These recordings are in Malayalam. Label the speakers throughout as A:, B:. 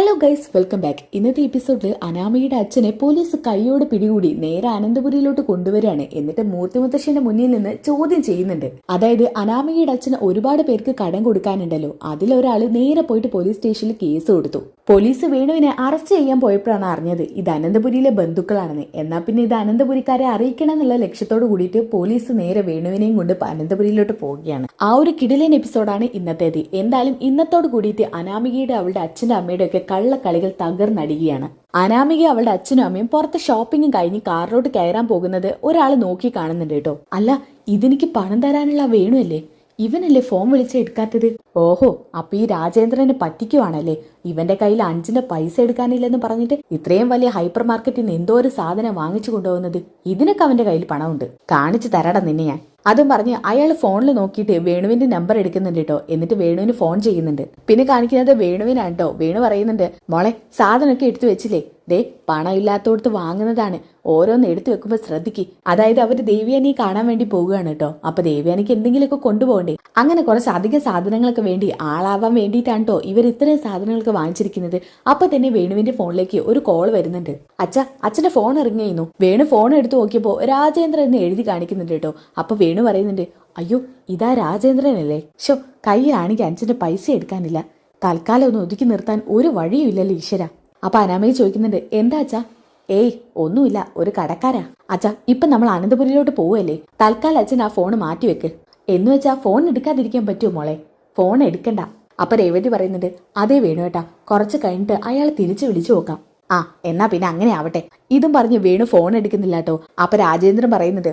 A: ഹലോ ഗൈസ് വെൽക്കം ബാക്ക് ഇന്നത്തെ എപ്പിസോഡിൽ അനാമയുടെ അച്ഛനെ പോലീസ് കൈയോട് പിടികൂടി നേരെ അനന്തപുരിയിലോട്ട് കൊണ്ടുവരികയാണ്. എന്നിട്ട് മൂർത്തി മുത്തശ്ശന്റെ മുന്നിൽ നിന്ന് ചോദ്യം ചെയ്യുന്നുണ്ട്. അതായത് അനാമയുടെ അച്ഛന് ഒരുപാട് പേർക്ക് കടം കൊടുക്കാനുണ്ടല്ലോ. അതിലൊരാൾ നേരെ പോയിട്ട് പോലീസ് സ്റ്റേഷനിൽ കേസ് കൊടുത്തു. പോലീസ് വേണുവിനെ അറസ്റ്റ് ചെയ്യാൻ പോയപ്പോഴാണ് അറിഞ്ഞത് ഇത് അനന്തപുരിയിലെ ബന്ധുക്കളാണെന്ന്. എന്നാൽ പിന്നെ ഇത് അനന്തപുരിക്കാരെ അറിയിക്കണം എന്നുള്ള ലക്ഷ്യത്തോട് കൂടിയിട്ട് പോലീസ് നേരെ വേണുവിനെയും കൊണ്ട് അനന്തപുരിയിലോട്ട് പോവുകയാണ്. ആ ഒരു കിടിലൻ എപ്പിസോഡാണ് ഇന്നത്തേത്. എന്തായാലും ഇന്നത്തോട് കൂടിയിട്ട് അനാമികയുടെ അവളുടെ അച്ഛന്റെ അമ്മയുടെ ഒക്കെ കള്ളക്കളികൾ തകർന്നടിയുകയാണ്. അനാമിക അവളുടെ അച്ഛനും അമ്മയും പുറത്ത് ഷോപ്പിംഗും കഴിഞ്ഞ് കാറിലോട്ട് കയറാൻ പോകുന്നത് ഒരാൾ നോക്കി കാണുന്നുണ്ട് കേട്ടോ. അല്ല ഇതെനിക്ക് പണം തരാനുള്ള വേണുവല്ലേ? ഇവനല്ലേ ഫോൺ വിളിച്ച് എടുക്കാത്തത്? ഓഹോ അപ്പൊ ഈ രാജേന്ദ്രനെ പറ്റിക്കുവാണല്ലേ? ഇവന്റെ കയ്യിൽ അഞ്ചിന്റെ പൈസ എടുക്കാനില്ലെന്ന് പറഞ്ഞിട്ട് ഇത്രയും വലിയ ഹൈപ്പർ മാർക്കറ്റിൽ നിന്ന് എന്തോ ഒരു സാധനം വാങ്ങിച്ചു കൊണ്ടുപോകുന്നത്? ഇതിനൊക്കെ അവന്റെ കയ്യിൽ പണമുണ്ട്. കാണിച്ചു തരടാ നിന്നെ ഞാൻ. അതും പറഞ്ഞ് അയാൾ ഫോണിൽ നോക്കിയിട്ട് വേണുവിന്റെ നമ്പർ എടുക്കുന്നുണ്ട് കേട്ടോ എന്നിട്ട് വേണുവിന് ഫോൺ ചെയ്യുന്നുണ്ട്. പിന്നെ കാണിക്കുന്നത് വേണുവിനാണ് കേട്ടോ വേണു പറയുന്നുണ്ട് മോളെ സാധനമൊക്കെ എടുത്തു വെച്ചില്ലേ? ദേ പണം ഇല്ലാത്തോടത്ത് വാങ്ങുന്നതാണ്. ഓരോന്ന് എടുത്തു വെക്കുമ്പോൾ ശ്രദ്ധിക്ക്. അതായത് അവർ ദേവിയാനിയെ കാണാൻ വേണ്ടി പോവുകയാണ് കേട്ടോ അപ്പൊ ദേവിയാനിക്ക് എന്തെങ്കിലുമൊക്കെ കൊണ്ടുപോകണ്ടേ? അങ്ങനെ കുറച്ച് അധിക സാധനങ്ങൾക്ക് വേണ്ടി ആളാവാൻ വേണ്ടിയിട്ടാണ് കേട്ടോ ഇവർ ഇത്രയും സാധനങ്ങൾക്ക് വാങ്ങിച്ചിരിക്കുന്നത്. അപ്പൊ തന്നെ വേണുവിന്റെ ഫോണിലേക്ക് ഒരു കോൾ വരുന്നുണ്ട്. അച്ഛ അച്ഛന്റെ ഫോൺ ഇറങ്ങിയിരുന്നു വേണു ഫോൺ എടുത്തു നോക്കിയപ്പോൾ രാജേന്ദ്രൻ എഴുതി കാണിക്കുന്നുണ്ട് കേട്ടോ അപ്പൊ വേണു പറയുന്നുണ്ട് അയ്യോ ഇതാ രാജേന്ദ്രനല്ലേ? ഷോ കയ്യിലാണെങ്കിൽ അഞ്ചിന്റെ പൈസ എടുക്കാനില്ല. തൽക്കാലം ഒന്ന് ഒതുക്കി നിർത്താൻ ഒരു വഴിയും ഇല്ലല്ലോ ഈശ്വര. അപ്പൊ അനാമയെ ചോദിക്കുന്നുണ്ട് എന്താ അച്ഛാ? ഏയ് ഒന്നുമില്ല ഒരു കടക്കാരാ. അച്ഛാ ഇപ്പൊ നമ്മൾ അനന്തപുരിയിലോട്ട് പോവല്ലേ തൽക്കാലം അച്ഛൻ ആ ഫോൺ മാറ്റിവെക്ക് എന്ന് വെച്ചാ ഫോൺ എടുക്കാതിരിക്കാൻ പറ്റുമോ മോളെ? ഫോൺ എടുക്കണ്ട. അപ്പൊ രേവതി പറയുന്നുണ്ട് അതേ വേണു കേട്ടാ കുറച്ച് കഴിഞ്ഞിട്ട് അയാൾ തിരിച്ചു വിളിച്ചു നോക്കാം. ആ എന്നാ പിന്നെ അങ്ങനെ ആവട്ടെ. ഇതും പറഞ്ഞ് വേണു ഫോൺ എടുക്കുന്നില്ല കേട്ടോ. അപ്പൊ രാജേന്ദ്രൻ പറയുന്നുണ്ട്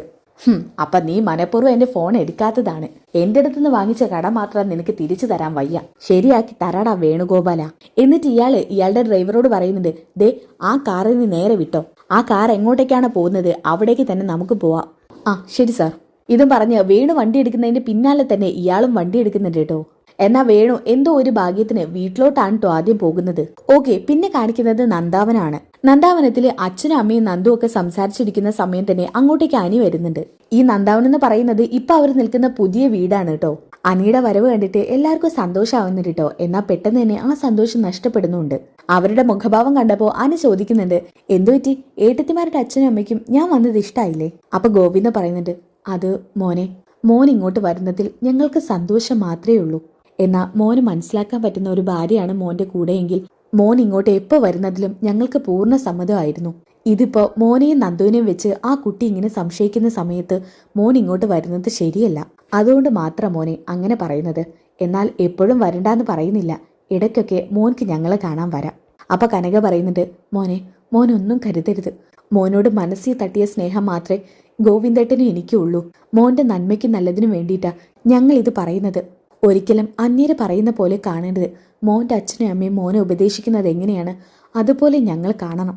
A: അപ്പൊ നീ മനഃപൂർവം എന്റെ ഫോൺ എടുക്കാത്തതാണ്. എന്റെ അടുത്തുനിന്ന് വാങ്ങിച്ച കട മാത്രം നിനക്ക് തിരിച്ചു തരാൻ വയ്യ. ശരിയാക്കി തരാടാ വേണുഗോപാല. എന്നിട്ട് ഇയാൾ ഇയാളുടെ ഡ്രൈവറോട് പറയുന്നുണ്ട് ദേ ആ കാറിൽ നീ നേരെ വിട്ടോ. ആ കാർ എങ്ങോട്ടേക്കാണ് പോകുന്നത്? അവിടേക്ക് തന്നെ നമുക്ക് പോവാം. ആ ശരി സാർ. ഇതും പറഞ്ഞ് വേണു വണ്ടി എടുക്കുന്നതിന്റെ പിന്നാലെ തന്നെ ഇയാളും വണ്ടി എടുക്കുന്നുണ്ട് കേട്ടോ. എന്നാ വേണു എന്തോ ഒരു ഭാഗ്യത്തിന് വീട്ടിലോട്ടാണ് ട്ടോ ആദ്യം പോകുന്നത്. ഓക്കെ പിന്നെ കാണിക്കുന്നത് നന്ദാവനാണ്. നന്ദാവനത്തിൽ അച്ഛനും അമ്മയും നന്ദു ഒക്കെ സംസാരിച്ചിരിക്കുന്ന സമയം തന്നെ അങ്ങോട്ടേക്ക് അനി വരുന്നുണ്ട്. ഈ നന്ദാവൻ എന്ന് പറയുന്നത് ഇപ്പൊ അവർ നിൽക്കുന്ന പുതിയ വീടാണ് കേട്ടോ അനിയുടെ വരവ് കണ്ടിട്ട് എല്ലാവർക്കും സന്തോഷമാവുന്നുണ്ട് കേട്ടോ എന്നാൽ പെട്ടെന്ന് തന്നെ ആ സന്തോഷം നഷ്ടപ്പെടുന്നുണ്ട്. അവരുടെ മുഖഭാവം കണ്ടപ്പോൾ അനി ചോദിക്കുന്നുണ്ട് എന്തു പറ്റി? ഏട്ടത്തിമാരുടെ അച്ഛനും അമ്മയ്ക്കും ഞാൻ വന്നത് ഇഷ്ടായില്ലേ? അപ്പൊ ഗോവിന്ദ പറയുന്നുണ്ട് അത് മോനെ മോൻ ഇങ്ങോട്ട് വരുന്നതിൽ ഞങ്ങൾക്ക് സന്തോഷം മാത്രമേ ഉള്ളൂ. എന്നാൽ മോന് മനസ്സിലാക്കാൻ പറ്റുന്ന ഒരു ഭാര്യയാണ് മോന്റെ കൂടെയെങ്കിൽ മോൻ ഇങ്ങോട്ട് എപ്പോൾ വരുന്നതിലും ഞങ്ങൾക്ക് പൂർണ സമ്മതമായിരുന്നു. ഇതിപ്പോ മോനെയും നന്ദുവിനെയും വെച്ച് ആ കുട്ടി ഇങ്ങനെ സംശയിക്കുന്ന സമയത്ത് മോൻ ഇങ്ങോട്ട് വരുന്നത് ശരിയല്ല. അതുകൊണ്ട് മാത്രം മോനെ അങ്ങനെ പറയുന്നത്. എന്നാൽ എപ്പോഴും വരണ്ടാന്ന് പറയുന്നില്ല. ഇടയ്ക്കൊക്കെ മോൻക്ക് ഞങ്ങളെ കാണാൻ വരാം. അപ്പൊ കനക പറയുന്നുണ്ട് മോനെ മോനൊന്നും കരുതരുത്. മോനോട് മനസ്സിൽ തട്ടിയ സ്നേഹം മാത്രമേ ഗോവിന്ദേട്ടനും എനിക്കുള്ളൂ. മോന്റെ നന്മയ്ക്ക് നല്ലതിനും വേണ്ടിയിട്ടാ ഞങ്ങൾ ഇത് പറയുന്നത്. ഒരിക്കലും അന്യര് പറയുന്ന പോലെ കാണേണ്ടത് മോന്റെ അച്ഛനും അമ്മയും മോനെ ഉപദേശിക്കുന്നത് എങ്ങനെയാണ്? അതുപോലെ ഞങ്ങൾ കാണണം.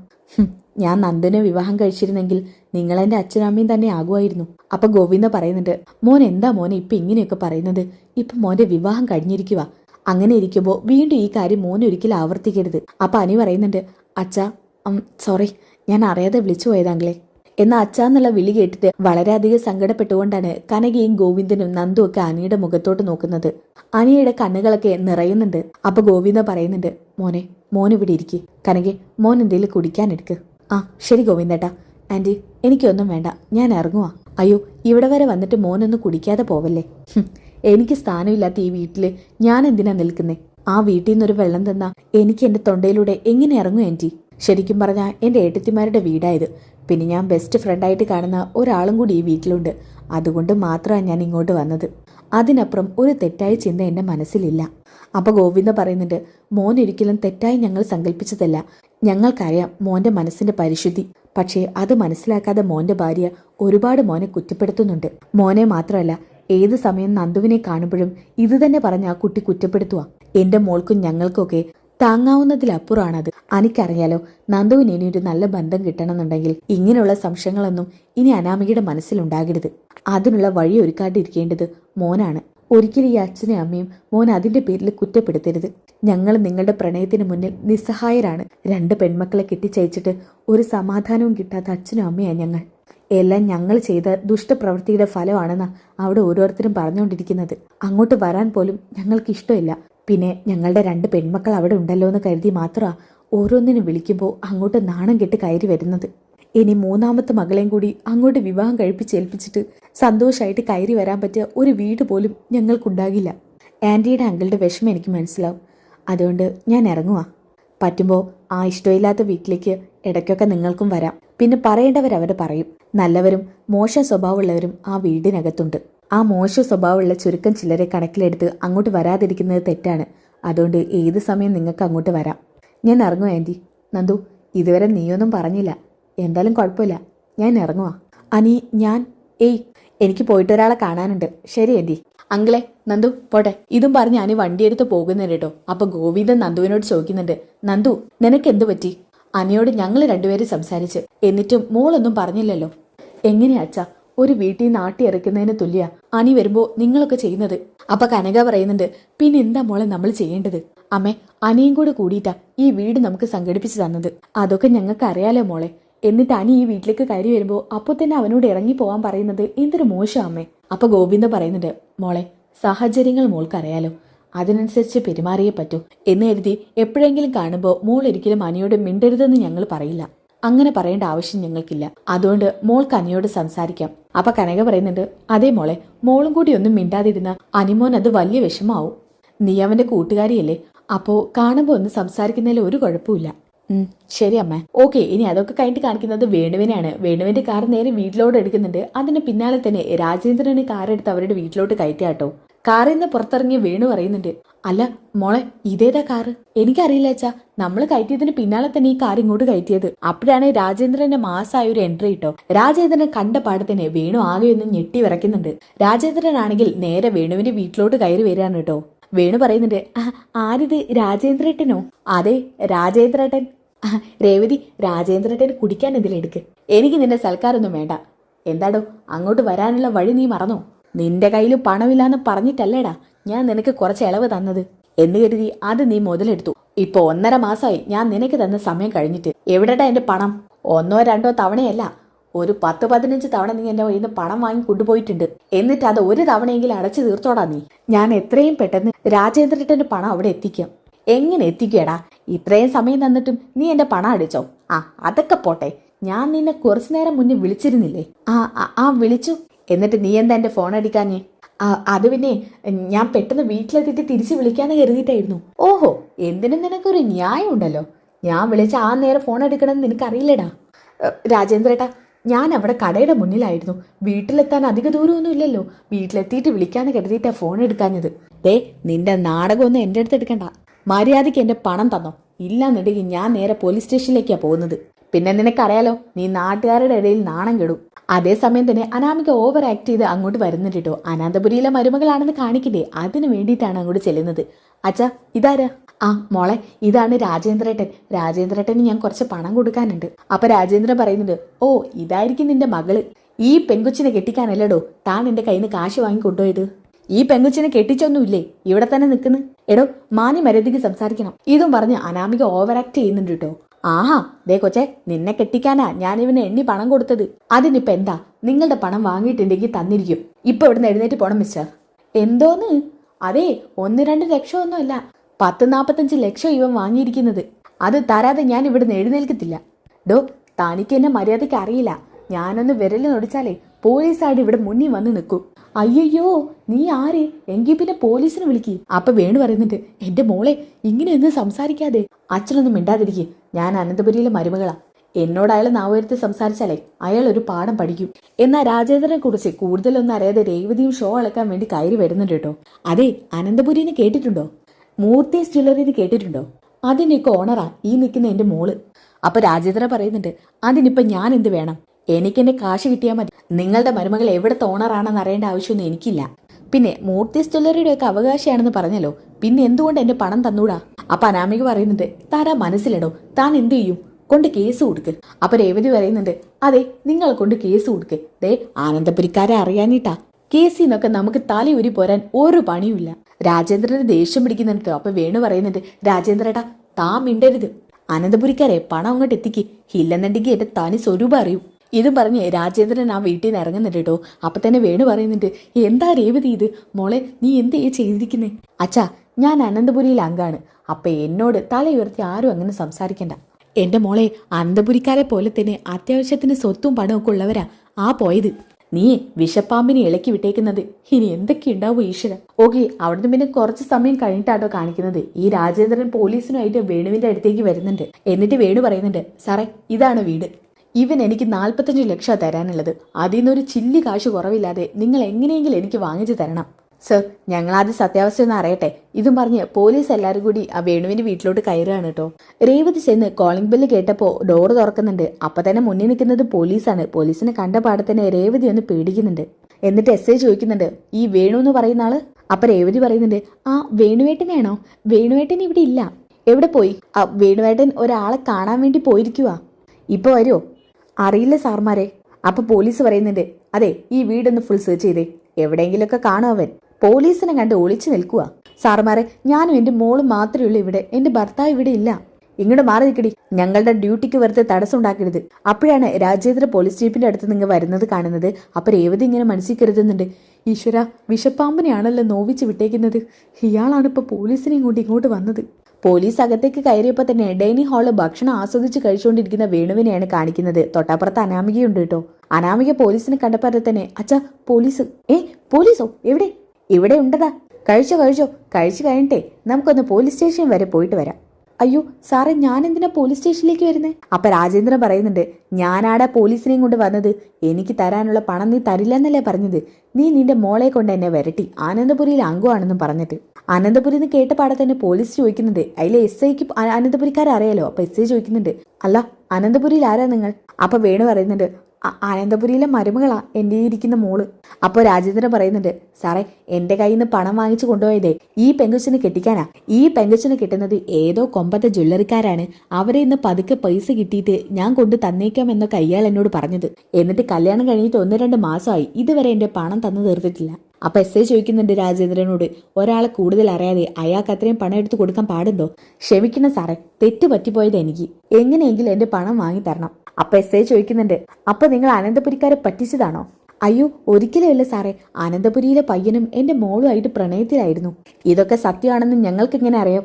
A: ഞാൻ നന്ദനെ വിവാഹം കഴിച്ചിരുന്നെങ്കിൽ നിങ്ങൾ എന്റെ അച്ഛനും അമ്മയും തന്നെ ആകുമായിരുന്നു. അപ്പൊ ഗോവിന്ദ പറയുന്നുണ്ട് മോൻ എന്താ മോനെ ഇപ്പൊ ഇങ്ങനെയൊക്കെ പറയുന്നത്? ഇപ്പൊ മോന്റെ വിവാഹം കഴിഞ്ഞിരിക്കുക അങ്ങനെ ഇരിക്കുമ്പോൾ വീണ്ടും ഈ കാര്യം മോൻ ഒരിക്കലും ആവർത്തിക്കരുത്. അപ്പൊ അനി പറയുന്നുണ്ട് അച്ഛ സോറി ഞാൻ അറിയാതെ വിളിച്ചു പോയതാങ്കളെ എന്ന അച്ഛാന്നുള്ള വിളി കേട്ടിട്ട് വളരെയധികം സങ്കടപ്പെട്ടുകൊണ്ടാണ് കനകയും ഗോവിന്ദനും നന്ദു ഒക്കെ അനിയുടെ മുഖത്തോട്ട് നോക്കുന്നത്. അനിയുടെ കണ്ണുകളൊക്കെ നിറയുന്നുണ്ട്. അപ്പൊ ഗോവിന്ദ പറയുന്നുണ്ട് മോനെ മോൻ ഇവിടെ ഇരിക്കെ. കനകെ മോൻ എന്തെങ്കിലും കുടിക്കാനെടുക്ക്. ആ ശരി ഗോവിന്ദേട്ടാ. ആന്റി എനിക്കൊന്നും വേണ്ട. ഞാൻ ഇറങ്ങുവാ. അയ്യോ ഇവിടെ വരെ വന്നിട്ട് മോനൊന്ന് കുടിക്കാതെ പോവല്ലേ? എനിക്ക് സ്ഥാനമില്ലാത്ത ഈ വീട്ടിൽ ഞാൻ എന്തിനാ നിൽക്കുന്നേ? ആ വീട്ടിൽ നിന്നൊരു വെള്ളം തന്നാ എനിക്ക് എന്റെ തൊണ്ടയിലൂടെ എങ്ങനെ ഇറങ്ങും ആന്റി? ശരിക്കും പറഞ്ഞാൽ എന്റെ ഏട്ടത്തിമാരുടെ വീടായത്. പിന്നെ ഞാൻ ബെസ്റ്റ് ഫ്രണ്ടായിട്ട് കാണുന്ന ഒരാളും കൂടി ഈ വീട്ടിലുണ്ട്. അതുകൊണ്ട് മാത്രമാണ് ഞാൻ ഇങ്ങോട്ട് വന്നത്. അതിനപ്പുറം ഒരു തെറ്റായ ചിന്ത എന്റെ മനസ്സിലില്ല. അപ്പോൾ ഗോവിന്ദ പറയുന്നുണ്ട് മോൻ ഒരിക്കലും തെറ്റായി ഞങ്ങൾ സങ്കല്പിച്ചതല്ല ഞങ്ങൾക്കറിയാം മോന്റെ മനസ്സിന്റെ പരിശുദ്ധി. പക്ഷേ അത് മനസ്സിലാക്കാതെ മോന്റെ ഭാര്യ ഒരുപാട് മോനെ കുറ്റപ്പെടുത്തുന്നുണ്ട്. മോനെ മാത്രമല്ല ഏത് സമയം നന്ദുവിനെ കാണുമ്പോഴും ഇത് തന്നെ പറഞ്ഞ് ആ കുട്ടി കുറ്റപ്പെടുത്തുക എന്റെ മോൾക്കും ഞങ്ങൾക്കൊക്കെ താങ്ങാവുന്നതിലപ്പുറമാണത് അനിക്കറിയാലോ നന്ദുവിന് ഇനി ഒരു നല്ല ബന്ധം കിട്ടണമെന്നുണ്ടെങ്കിൽ ഇങ്ങനെയുള്ള സംശയങ്ങളൊന്നും ഇനി അനാമികയുടെ മനസ്സിലുണ്ടാകരുത്. അതിനുള്ള വഴി ഒരുക്കാണ്ടിരിക്കേണ്ടത് മോനാണ്. ഒരിക്കലും ഈ അച്ഛനെ അമ്മയും മോൻ അതിന്റെ പേരിൽ കുറ്റപ്പെടുത്തരുത്. ഞങ്ങൾ നിങ്ങളുടെ പ്രണയത്തിന് മുന്നിൽ നിസ്സഹായരാണ്. രണ്ട് പെൺമക്കളെ കെട്ടിച്ചയച്ചിട്ട് ഒരു സമാധാനവും കിട്ടാത്ത അച്ഛനും അമ്മയാണ് ഞങ്ങൾ. എല്ലാം ഞങ്ങൾ ചെയ്ത ദുഷ്ടപ്രവൃത്തിയുടെ ഫലമാണെന്നാണ് അവിടെ ഓരോരുത്തരും പറഞ്ഞുകൊണ്ടിരിക്കുന്നത്. അങ്ങോട്ട് വരാൻ പോലും ഞങ്ങൾക്ക് ഇഷ്ടമില്ല. പിന്നെ ഞങ്ങളുടെ രണ്ട് പെൺമക്കൾ അവിടെ ഉണ്ടല്ലോ എന്ന് കരുതി മാത്രമാ ഓരോന്നിനും വിളിക്കുമ്പോൾ അങ്ങോട്ട് നാണം കെട്ട് കയറി വരുന്നത്. ഇനി മൂന്നാമത്തെ മകളെയും കൂടി അങ്ങോട്ട് വിവാഹം കഴിപ്പിച്ചേൽപ്പിച്ചിട്ട് സന്തോഷമായിട്ട് കയറി വരാൻ പറ്റിയ ഒരു വീട് പോലും ഞങ്ങൾക്കുണ്ടാകില്ല. ആന്റിയുടെ അങ്കിളുടെ വിഷമം എനിക്ക് മനസ്സിലാവും. അതുകൊണ്ട് ഞാൻ ഇറങ്ങുവാ. പറ്റുമ്പോൾ ആ ഇഷ്ടമില്ലാത്ത വീട്ടിലേക്ക് ഇടയ്ക്കൊക്കെ നിങ്ങൾക്കും വരാം. പിന്നെ പറയേണ്ടവരവരെ പറയും. നല്ലവരും മോശം സ്വഭാവമുള്ളവരും ആ വീടിനകത്തുണ്ട്. ആ മോശ സ്വഭാവമുള്ള ചുരുക്കം ചിലരെ കണക്കിലെടുത്ത് അങ്ങോട്ട് വരാതിരിക്കുന്നത് തെറ്റാണ്. അതുകൊണ്ട് ഏത് സമയം നിങ്ങൾക്ക് അങ്ങോട്ട് വരാം? ഞാൻ ഇറങ്ങും ആന്റി നന്ദു ഇതുവരെ നീയൊന്നും പറഞ്ഞില്ല. എന്തായാലും കുഴപ്പമില്ല. ഞാൻ ഇറങ്ങുവാ. അനി ഞാൻ ഏയ് എനിക്ക് പോയിട്ട് ഒരാളെ കാണാനുണ്ട്. ശരി ആന്റി അങ്കിളെ നന്ദു പോട്ടെ. ഇതും പറഞ്ഞ് അനി വണ്ടിയെടുത്ത് പോകുന്നുണ്ട് കേട്ടോ. അപ്പൊ ഗോവിന്ദൻ നന്ദുവിനോട് ചോദിക്കുന്നുണ്ട് നന്ദു നിനക്ക് എന്തു പറ്റി? അനിയോട് ഞങ്ങൾ രണ്ടുപേരും സംസാരിച്ച്. എന്നിട്ടും മോളൊന്നും പറഞ്ഞില്ലല്ലോ. എങ്ങനെയാ അച്ഛാ? ഒരു വീട്ടിൽ നാട്ടി ഇറക്കുന്നതിന് തുല്യ. അനി വരുമ്പോ നിങ്ങളൊക്കെ ചെയ്യുന്നത്. അപ്പൊ കനക പറയുന്നുണ്ട് പിന്നെ എന്താ മോളെ നമ്മൾ ചെയ്യേണ്ടത്? അമ്മേ അനിയും കൂടെ കൂടിയിട്ടാ ഈ വീട് നമുക്ക് സംഘടിപ്പിച്ചു തന്നത്. അതൊക്കെ ഞങ്ങൾക്ക് അറിയാലോ മോളെ. എന്നിട്ട് അനി ഈ വീട്ടിലേക്ക് കയറി വരുമ്പോ അപ്പൊ തന്നെ അവനോട് ഇറങ്ങി പോവാൻ പറയുന്നത് എന്തൊരു മോശം അമ്മേ. അപ്പൊ ഗോവിന്ദ പറയുന്നുണ്ട് മോളെ സാഹചര്യങ്ങൾ മോൾക്കറിയാലോ അതിനനുസരിച്ച് പെരുമാറിയേ പറ്റൂ. എന്ന് കരുതി എപ്പോഴെങ്കിലും കാണുമ്പോൾ മോൾ ഒരിക്കലും അനിയോട് മിണ്ടരുതെന്ന് ഞങ്ങൾ പറയില്ല. അങ്ങനെ പറയേണ്ട ആവശ്യം ഞങ്ങൾക്കില്ല. അതുകൊണ്ട് മോൾ അനിയോട് സംസാരിക്കാം. അപ്പൊ കനക പറയുന്നുണ്ട് അതേ മോളെ മോളും കൂടി ഒന്നും മിണ്ടാതിരുന്ന അനിമോൻ അത് വലിയ വിഷമാവും നീ അവന്റെ കൂട്ടുകാരിയല്ലേ അപ്പോ കാണുമ്പോൾ ഒന്ന് സംസാരിക്കുന്നതിൽ ഒരു കുഴപ്പമില്ല ശരി അമ്മ. ഓക്കെ ഇനി അതൊക്കെ കഴിഞ്ഞിട്ട് കാണിക്കുന്നത് വേണുവിനെയാണ്. വേണുവിന്റെ കാർ നേരെ വീട്ടിലോട്ട് എടുക്കുന്നുണ്ട്. അതിന് പിന്നാലെ തന്നെ രാജേന്ദ്രന് കാർ എടുത്ത് അവരുടെ വീട്ടിലോട്ട് കയറ്റിയാട്ടോ കാറിൽ നിന്ന് പുറത്തിറങ്ങിയ വേണു പറയുന്നുണ്ട് അല്ല മോളെ ഇതേതാ കാറ്? എനിക്കറിയില്ല അച്ഛാ. നമ്മൾ കയറ്റിയതിന് പിന്നാലെ തന്നെ ഈ കാർ ഇങ്ങോട്ട് കയറ്റിയത്. അപ്പോഴാണ് രാജേന്ദ്രന്റെ മാസമായ ഒരു എൻട്രി കിട്ടോ. രാജേന്ദ്രൻ കണ്ട പാടത്തിന് വേണു ആകെ ഒന്ന് ഞെട്ടി വിറയ്ക്കുന്നുണ്ട്. രാജേന്ദ്രനാണെങ്കിൽ നേരെ വേണുവിന്റെ വീട്ടിലോട്ട് കയറി വരികയാണ് കേട്ടോ. വേണു പറയുന്നുണ്ട് "ആ, ആരിത്? രാജേന്ദ്രേട്ടനോ? അതെ രാജേന്ദ്രേട്ടൻ. രേവതി രാജേന്ദ്രേട്ടൻ കുടിക്കാൻ ഇതിലെടുക്ക് എനിക്ക് നിന്റെ സൽക്കാരൊന്നും വേണ്ട. എന്താടോ അങ്ങോട്ട് വരാനുള്ള വഴി നീ മറന്നോ? നിന്റെ കയ്യിൽ പണമില്ലാന്ന് പറഞ്ഞിട്ടല്ലേടാ. ഞാൻ നിനക്ക് കുറച്ച് ഇളവ് തന്നത്. എന്ന് കരുതി അത് നീ മുതലെടുത്തു. ഇപ്പൊ ഒന്നര മാസമായി ഞാൻ നിനക്ക് തന്ന സമയം കഴിഞ്ഞിട്ട് എവിടെടാ എന്റെ പണം? ഒന്നോ രണ്ടോ തവണയല്ല ഒരു പത്ത് പതിനഞ്ച് തവണ നീ എന്റെ കയ്യിൽ നിന്ന് പണം വാങ്ങി കൊണ്ടുപോയിട്ടുണ്ട്. എന്നിട്ട് അത് ഒരു തവണയെങ്കിലും അടച്ചു തീർത്തോടാ നീ. ഞാൻ എത്രയും പെട്ടെന്ന് രാജേന്ദ്രന്റെ പണം അവിടെ എത്തിക്കാം. എങ്ങനെ എത്തിക്കടാ? ഇത്രയും സമയം തന്നിട്ടും നീ എന്റെ പണം അടിച്ചോ? ആ അതൊക്കെ പോട്ടെ. ഞാൻ നിന്നെ കുറച്ചു നേരം മുന്നേ വിളിച്ചിരുന്നില്ലേ? ആ ആ, വിളിച്ചു. എന്നിട്ട് നീ എന്താ എന്റെ ഫോൺ അടിക്കാഞ്ഞേ? അത് പിന്നെ ഞാൻ പെട്ടെന്ന് വീട്ടിലെത്തിയിട്ട് തിരിച്ച് വിളിക്കാന്ന് കരുതിയിട്ടായിരുന്നു. ഓഹോ എന്തിനും നിനക്കൊരു ന്യായം ഉണ്ടല്ലോ ഞാൻ വിളിച്ച ആ നേരം ഫോൺ എടുക്കണമെന്ന് നിനക്കറിയില്ലടാ. രാജേന്ദ്രേട്ടാ ഞാൻ അവിടെ കടയുടെ മുന്നിലായിരുന്നു. വീട്ടിലെത്താൻ അധിക ദൂരമൊന്നും ഇല്ലല്ലോ. വീട്ടിലെത്തിയിട്ട് വിളിക്കാന്ന് കരുതിയിട്ടാ ഫോൺ എടുക്കാഞ്ഞത്. ദേ നിന്റെ നാടകമൊന്നും എന്റെ അടുത്ത് എടുക്കണ്ട. മര്യാദയ്ക്ക് എന്റെ പണം തന്നോ. ഇല്ലാന്നുണ്ടെങ്കിൽ ഞാൻ നേരെ പോലീസ് സ്റ്റേഷനിലേക്കാ പോകുന്നത്. പിന്നെ നിനക്കറിയാലോ നീ നാട്ടുകാരുടെ ഇടയിൽ നാണം കെടും. അതേസമയം തന്നെ അനാമിക ഓവർ ആക്ട് ചെയ്ത് അങ്ങോട്ട് വരുന്നുണ്ട് കേട്ടോ. അനന്തപുരിയിലെ മരുമകളാണെന്ന് കാണിക്കില്ലേ അതിന് വേണ്ടിയിട്ടാണ് അങ്ങോട്ട് ചെല്ലുന്നത്. അച്ഛാ ഇതാരാ? ആ മോളെ ഇതാണ് രാജേന്ദ്രേട്ടൻ. രാജേന്ദ്രേട്ടന് ഞാൻ കുറച്ച് പണം കൊടുക്കാനുണ്ട്. അപ്പൊ രാജേന്ദ്രൻ പറയുന്നുണ്ട് ഓ ഇതായിരിക്കും നിന്റെ മകൾ. ഈ പെൺകുച്ചിനെ കെട്ടിക്കാനല്ലടോ. താൻ എന്റെ കയ്യിൽ നിന്ന് കാശ് വാങ്ങി കൊണ്ടുപോയത് ഈ പെങ്കുച്ചിനെ കെട്ടിച്ചൊന്നുമില്ലേ? ഇവിടെ തന്നെ നിൽക്കുന്നു. എടോ മാനി മര്യാദയ്ക്ക് സംസാരിക്കണം. ഇതും പറഞ്ഞ് അനാമിക ഓവർ ആക്ട് ചെയ്യുന്നുണ്ട് കേട്ടോ. ആഹാ ദേ കൊച്ചെ നിന്നെ കെട്ടിക്കാനാ ഞാൻ ഇവന് എണ്ണി പണം കൊടുത്തത്. അതിനിപ്പോ എന്താ? നിങ്ങളുടെ പണം വാങ്ങിയിട്ടുണ്ടെങ്കിൽ തന്നിരിക്കും. ഇപ്പൊ ഇവിടുന്ന് എഴുന്നേറ്റ് പോണം മിസ്റ്റർ. എന്തോന്ന്? അതെ ഒന്ന് രണ്ട് ലക്ഷമൊന്നുമല്ല. പത്ത് നാപ്പത്തഞ്ച് ലക്ഷം ഇവൻ വാങ്ങിയിരിക്കുന്നത്. അത് തരാതെ ഞാൻ ഇവിടുന്ന് എഴുന്നേൽക്കത്തില്ല. ഡോ തനിക്ക് എന്നെ മര്യാദയ്ക്ക് അറിയില്ല. ഞാനൊന്ന് വിരൽ നൊടിച്ചാലേ പോലീസായിട്ട് ഇവിടെ മുന്നിൽ വന്ന് നിൽക്കും. അയ്യോ നീ ആര്? എങ്കിൽ പിന്നെ പോലീസിനെ വിളിക്കി. അപ്പൊ വേണു പറയുന്നുണ്ട് എന്റെ മോളെ ഇങ്ങനെയൊന്നും സംസാരിക്കാതെ. അച്ഛനൊന്നും മിണ്ടാതിരിക്കെ. ഞാൻ അനന്തപുരിയിലെ മരുമകളാ. എന്നോട് അയാൾ നാവുയർത്തി സംസാരിച്ചാലേ അയാൾ ഒരു പാഠം പഠിക്കും. എന്നാ രാജേന്ദ്രനെ കുറിച്ച് കൂടുതലൊന്നും അറിയാതെ രേവതിയും ഷോ അളക്കാൻ വേണ്ടി കയറി വരുന്നുണ്ട് കേട്ടോ. അതെ അനന്തപുരിന്ന് കേട്ടിട്ടുണ്ടോ? മൂർത്തി ജ്വല്ലറിന്ന് കേട്ടിട്ടുണ്ടോ? അതിനൊക്കെ ഓണറാ ഈ നിൽക്കുന്ന എന്റെ മോൾ. അപ്പൊ രാജേന്ദ്ര പറയുന്നുണ്ട് അതിനിപ്പോ ഞാൻ എന്ത് വേണം? എനിക്ക് എന്റെ കാശ് കിട്ടിയാൽ മതി. നിങ്ങളുടെ മരുമകൾ എവിടുത്തെ ഓണറാണെന്ന് അറിയേണ്ട ആവശ്യമൊന്നും എനിക്കില്ല. പിന്നെ മൂർത്തി ജ്വല്ലറിയുടെ ഒക്കെ അവകാശിയാണെന്ന് പറഞ്ഞല്ലോ. പിന്നെ എന്തുകൊണ്ട് എന്റെ പണം തന്നൂടാ? അപ്പൊ അനാമിക പറയുന്നുണ്ട് താരാ മനസ്സിലിടോ. താൻ എന്തു ചെയ്യും? കൊണ്ട് കേസ് കൊടുക്ക്. അപ്പൊ രേവതി പറയുന്നുണ്ട് അതെ നിങ്ങൾ കൊണ്ട് കേസ് കൊടുക്ക്. ദേ ആനന്ദപുരിക്കാരെ അറിയാനിട്ടാ കേസിൽ നിന്നൊക്കെ നമുക്ക് തലയൂരി പോരാൻ ഒരു പണിയുമില്ല. രാജേന്ദ്രന് ദേഷ്യം പിടിക്കുന്നുണ്ട്. അപ്പൊ വേണു പറയുന്നുണ്ട് രാജേന്ദ്രേട്ടാ താ മിണ്ടരുത്. അനന്തപുരിക്കാരെ പണം അങ്ങോട്ട് എത്തിക്ക്. ഇല്ലെന്നുണ്ടെങ്കിൽ എന്റെ തനി സ്വരൂപം അറിയും. ഇതും പറഞ്ഞ് രാജേന്ദ്രൻ ആ വീട്ടിൽ നിന്ന് ഇറങ്ങുന്നുണ്ട് കേട്ടോ. അപ്പൊ തന്നെ വേണു പറയുന്നുണ്ട് എന്താ രേവതി ഇത്? മോളെ നീ എന്താ ചെയ്തിരിക്കുന്നേ? അച്ഛാ ഞാൻ അനന്തപുരിയിൽ അംഗാണ്. അപ്പൊ എന്നോട് തല ഉയർത്തി ആരും അങ്ങനെ സംസാരിക്കണ്ട. എന്റെ മോളെ അനന്തപുരിക്കാരെ പോലെ തന്നെ അത്യാവശ്യത്തിന് സ്വത്തും പണവും ഒക്കെ ഉള്ളവരാ ആ പോയത്. നീ വിഷപ്പാമ്പിനെ ഇളക്കി വിട്ടേക്കുന്നത്. ഇനി എന്തൊക്കെ ഉണ്ടാവും ഈശ്വര? ഓക്കെ അവിടുന്ന് പിന്നെ കുറച്ച് സമയം കഴിഞ്ഞിട്ടാട്ടോ കാണിക്കുന്നത്. ഈ രാജേന്ദ്രൻ പോലീസിനുമായിട്ട് വേണുവിന്റെ അടുത്തേക്ക് വരുന്നുണ്ട്. എന്നിട്ട് വേണു പറയുന്നുണ്ട് സാറേ ഇതാണ് വീട്. ഇവൻ എനിക്ക് നാൽപ്പത്തഞ്ച് ലക്ഷം തരാനുള്ളത്. അതിൽ നിന്നൊരു ചില്ലി കാശ് കുറവില്ലാതെ നിങ്ങൾ എങ്ങനെയെങ്കിലും എനിക്ക് വാങ്ങിച്ചു തരണം. സർ ഞങ്ങൾ ആദ്യം സത്യാവസ്ഥ ഒന്ന് അറിയട്ടെ. ഇതും പറഞ്ഞ് പോലീസ് എല്ലാവരും കൂടി ആ വേണുവിന്റെ വീട്ടിലോട്ട് കയറുകയാണ് കേട്ടോ. രേവതി ചെന്ന് കോളിംഗ് ബെല്ല് കേട്ടപ്പോൾ ഡോർ തുറക്കുന്നുണ്ട്. അപ്പൊ തന്നെ മുന്നിൽ നിൽക്കുന്നത് പോലീസാണ്. പോലീസിനെ കണ്ട പാടെ തന്നെ രേവതി ഒന്ന് പേടിക്കുന്നുണ്ട്. എന്നിട്ട് എസ് ഐ ചോദിക്കുന്നുണ്ട് ഈ വേണു എന്ന് പറയുന്ന ആൾ? അപ്പൊ രേവതി പറയുന്നുണ്ട് ആ വേണുവേട്ടനെയാണോ? വേണുവേട്ടൻ ഇവിടെ ഇല്ല. എവിടെ പോയി? ആ വേണുവേട്ടൻ ഒരാളെ കാണാൻ വേണ്ടി പോയിരിക്കുവാ. ഇപ്പൊ വരുമോ അറിയില്ല സാർമാരെ. അപ്പൊ പോലീസ് പറയുന്നുണ്ട് അതെ ഈ വീടൊന്ന് ഫുൾ സെർച്ച് ചെയ്തേ. എവിടെയെങ്കിലുമൊക്കെ കാണും അവൻ. പോലീസിനെ കണ്ട് ഒളിച്ചു നിൽക്കുക സാർമാരെ ഞാനും എന്റെ മോളും മാത്രമേ ഉള്ളൂ ഇവിടെ. എന്റെ ഭർത്താവ് ഇവിടെ ഇല്ല. ഇങ്ങോട്ട് മാറി നിൽക്കടി. ഞങ്ങളുടെ ഡ്യൂട്ടിക്ക് വെറുതെ തടസ്സം ഉണ്ടാക്കരുത്. അപ്പോഴാണ് രാജേന്ദ്ര പോലീസ് ജീപ്പിന്റെ അടുത്ത് നിങ്ങൾ വരുന്നത് കാണുന്നത്. അപ്പൊ രേവതി ഇങ്ങനെ മനസ്സിൽ കരുതുന്നുണ്ട്. ഈശ്വര വിഷപ്പാമ്പിനെയാണല്ലോ നോവിച്ച് വിട്ടേക്കുന്നത്. ഇയാളാണ് ഇപ്പൊ പോലീസിനെയും കൊണ്ട് ഇങ്ങോട്ട് വന്നത്. പോലീസ് അകത്തേക്ക് കയറിയപ്പോൾ തന്നെ ഡൈനിങ് ഹാളിൽ ഭക്ഷണം ആസ്വദിച്ച് കഴിച്ചുകൊണ്ടിരിക്കുന്ന വേണുവിനെയാണ് കാണിക്കുന്നത്. തൊട്ടപ്പുറത്ത് അനാമികയുണ്ട് കേട്ടോ. അനാമിക പോലീസിനെ കണ്ടപ്പോൾ തന്നെ അച്ഛാ പോലീസ്. ഏ പോലീസോ? എവിടെ? ഇവിടെ ഉണ്ടതാ. കഴിച്ചോ കഴിച്ചോ. കഴിച്ചു കഴിഞ്ഞിട്ടേ നമുക്കൊന്ന് പോലീസ് സ്റ്റേഷൻ വരെ പോയിട്ട് വരാം. അയ്യോ സാറേ ഞാൻ എന്തിനാ പോലീസ് സ്റ്റേഷനിലേക്ക് വരുന്നേ? അപ്പൊ രാജേന്ദ്രൻ പറയുന്നുണ്ട് ഞാനാടാ പോലീസിനെയും കൊണ്ട് വന്നത്. എനിക്ക് തരാനുള്ള പണം നീ തരില്ല എന്നല്ലേ പറഞ്ഞത്. നീ നിന്റെ മോളെ കൊണ്ട് എന്നെ വരട്ടി. ആനന്ദപുരിയിൽ അംഗമാണെന്നും പറഞ്ഞിട്ട്. അനന്തപുരി എന്ന് കേട്ട പാടെ തന്നെ പോലീസ് ചോദിക്കുന്നുണ്ട്. അതിലെ എസ് ഐക്ക് അനന്തപുരിക്കാരെ അറിയാലോ? അപ്പൊ എസ് ഐ ചോദിക്കുന്നുണ്ട്. അല്ല അനന്തപുരിയിൽ ആരാ നിങ്ങൾ? അപ്പൊ വേണു പറയുന്നുണ്ട് "അ- അനന്തപുരിയിലെ മരുമകളാ എന്റെ ഇരിക്കുന്ന മോൾ. അപ്പോൾ രാജേന്ദ്രൻ പറയുന്നുണ്ട് സാറേ എന്റെ കയ്യിൽ നിന്ന് പണം വാങ്ങിച്ചു കൊണ്ടുപോയതേ ഈ പെങ്കൊച്ചിന് കെട്ടിക്കാനാ. ഈ പെങ്കൊച്ചിന് കിട്ടുന്നത് ഏതോ കൊമ്പത്തെ ജ്വല്ലറിക്കാരാണ്. അവരെ ഇന്ന് പതുക്കെ പൈസ കിട്ടിയിട്ട് ഞാൻ കൊണ്ട് തന്നേക്കാം എന്നൊക്കെ അയാൾ എന്നോട് പറഞ്ഞത്. എന്നിട്ട് കല്യാണം കഴിഞ്ഞിട്ട് ഒന്ന് രണ്ട് മാസമായി. ഇതുവരെ എന്റെ പണം തന്നു തീർത്തിട്ടില്ല. അപ്പൊ എസ് ഐ ചോദിക്കുന്നുണ്ട് രാജേന്ദ്രനോട് ഒരാളെ കൂടുതൽ അറിയാതെ അയാൾക്ക് അത്രയും പണം എടുത്തു കൊടുക്കാൻ പാടുണ്ടോ? ക്ഷമിക്കണം സാറേ തെറ്റ് പറ്റിപ്പോയത് എനിക്ക്. എങ്ങനെയെങ്കിലും എന്റെ പണം വാങ്ങി തരണം. അപ്പൊ എസ് ഐ ചോദിക്കുന്നുണ്ട് അപ്പൊ നിങ്ങൾ അനന്തപുരിക്കാരെ പറ്റിച്ചതാണോ? അയ്യോ ഒരിക്കലുമല്ല സാറേ. അനന്തപുരിയിലെ പയ്യനും എന്റെ മോളുമായിട്ട് പ്രണയത്തിലായിരുന്നു. ഇതൊക്കെ സത്യമാണെന്ന് ഞങ്ങൾക്ക് എങ്ങനെ അറിയാം?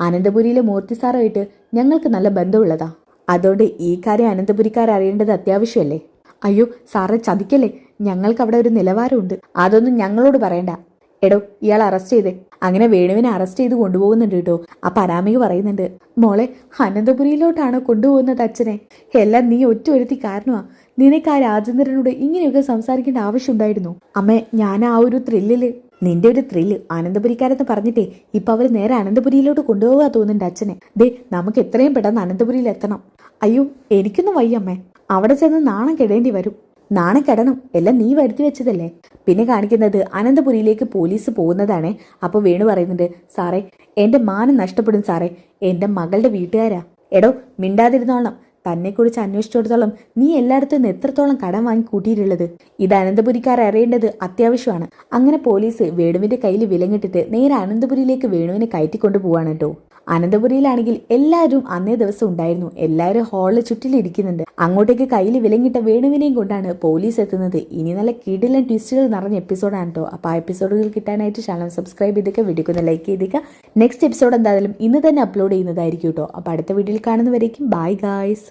A: അനന്തപുരിയിലെ മൂർത്തി സാറുമായിട്ട് ഞങ്ങൾക്ക് നല്ല ബന്ധമുള്ളതാ. അതുകൊണ്ട് ഈ കാര്യം അനന്തപുരിക്കാർ അറിയേണ്ടത് അത്യാവശ്യമല്ലേ? അയ്യോ സാറേ ചതിക്കല്ലേ? ഞങ്ങൾക്ക് അവിടെ ഒരു നിലവാരമുണ്ട്. അതൊന്നും ഞങ്ങളോട് പറയണ്ട. എടോ ഇയാൾ അറസ്റ്റ് ചെയ്തേ. അങ്ങനെ വേണുവിനെ അറസ്റ്റ് ചെയ്ത് കൊണ്ടുപോകുന്നുണ്ട് കേട്ടോ. അപ്പൊ അനാമിക പറയുന്നുണ്ട്. മോളെ അനന്തപുരിയിലോട്ടാണ് കൊണ്ടുപോകുന്നത് അച്ഛനെ? എല്ലാം നീ ഒറ്റ ഒരുത്തി കാരണമാ. നിനക്ക് ആ രാജേന്ദ്രനോട് ഇങ്ങനെയൊക്കെ സംസാരിക്കേണ്ട ആവശ്യമുണ്ടായിരുന്നു. അമ്മേ ഞാൻ ആ ഒരു ത്രില്ലിൽ നിന്റെ ഒരു ത്രില്ല് അനന്തപുരിക്കാരെന്ന് പറഞ്ഞിട്ടേ ഇപ്പൊ അവർ നേരെ അനന്തപുരിയിലോട്ട് കൊണ്ടുപോകാൻ തോന്നുന്നുണ്ട് അച്ഛനെ. ദേ നമുക്ക് എത്രയും പെട്ടെന്ന് അനന്തപുരിയിൽ എത്തണം അയ്യോ എനിക്കൊന്നും വയ്യമ്മേ അവിടെ ചെന്ന് നാണം കെടേണ്ടി വരും. നാണം കെടണം. എല്ലാം നീ വരുത്തി വെച്ചതല്ലേ? പിന്നെ കാണിക്കുന്നത് അനന്തപുരിയിലേക്ക് പോലീസ് പോകുന്നതാണേ. അപ്പോൾ വേണു പറയുന്നുണ്ട് സാറേ എന്റെ മാനം നഷ്ടപ്പെടും സാറേ. എന്റെ മകളുടെ വീട്ടുകാരാ. എടോ മിണ്ടാതിരുന്നോളണം. തന്നെക്കുറിച്ച് അന്വേഷിച്ചിടത്തോളം നീ എല്ലായിടത്തും നിന്ന് എത്രത്തോളം കടം വാങ്ങി കൂട്ടിയിട്ടുള്ളത്? ഇത് അനന്തപുരിക്കാർ അറിയേണ്ടത് അത്യാവശ്യമാണ്. അങ്ങനെ പോലീസ് വേണുവിന്റെ കയ്യിൽ വിലങ്ങിട്ടിട്ട് നേരെ അനന്തപുരിയിലേക്ക് വേണുവിനെ കയറ്റിക്കൊണ്ടു പോവാണ് കേട്ടോ. അനന്തപുരിയിലാണെങ്കിൽ എല്ലാവരും അന്നേ ദിവസം ഉണ്ടായിരുന്നു. എല്ലാവരും ഹാളിൽ ചുറ്റിലിരിക്കുന്നുണ്ട്. അങ്ങോട്ടേക്ക് കയ്യിൽ വിലങ്ങിട്ട വേണുവിനെയും കൊണ്ടാണ് പോലീസ് എത്തുന്നത്. ഇനി നല്ല കിടിലൻ ട്വിസ്റ്റുകൾ നിറഞ്ഞ എപ്പിസോഡാണ് കേട്ടോ അപ്പോൾ ആ എപ്പിസോഡുകൾ കിട്ടാനായിട്ട് ചാനൽ സബ്സ്ക്രൈബ് ചെയ്തൊക്കെ വീഡിയോക്കൊന്ന് ലൈക്ക് ചെയ്തേക്കുക നെക്സ്റ്റ് എപ്പിസോഡ് എന്തായാലും ഇന്ന് തന്നെ അപ്ലോഡ് ചെയ്യുന്നതായിരിക്കും കേട്ടോ അപ്പോൾ അടുത്ത വീഡിയോയിൽ കാണുന്നവരേക്കും ബൈ ഗായ്സ്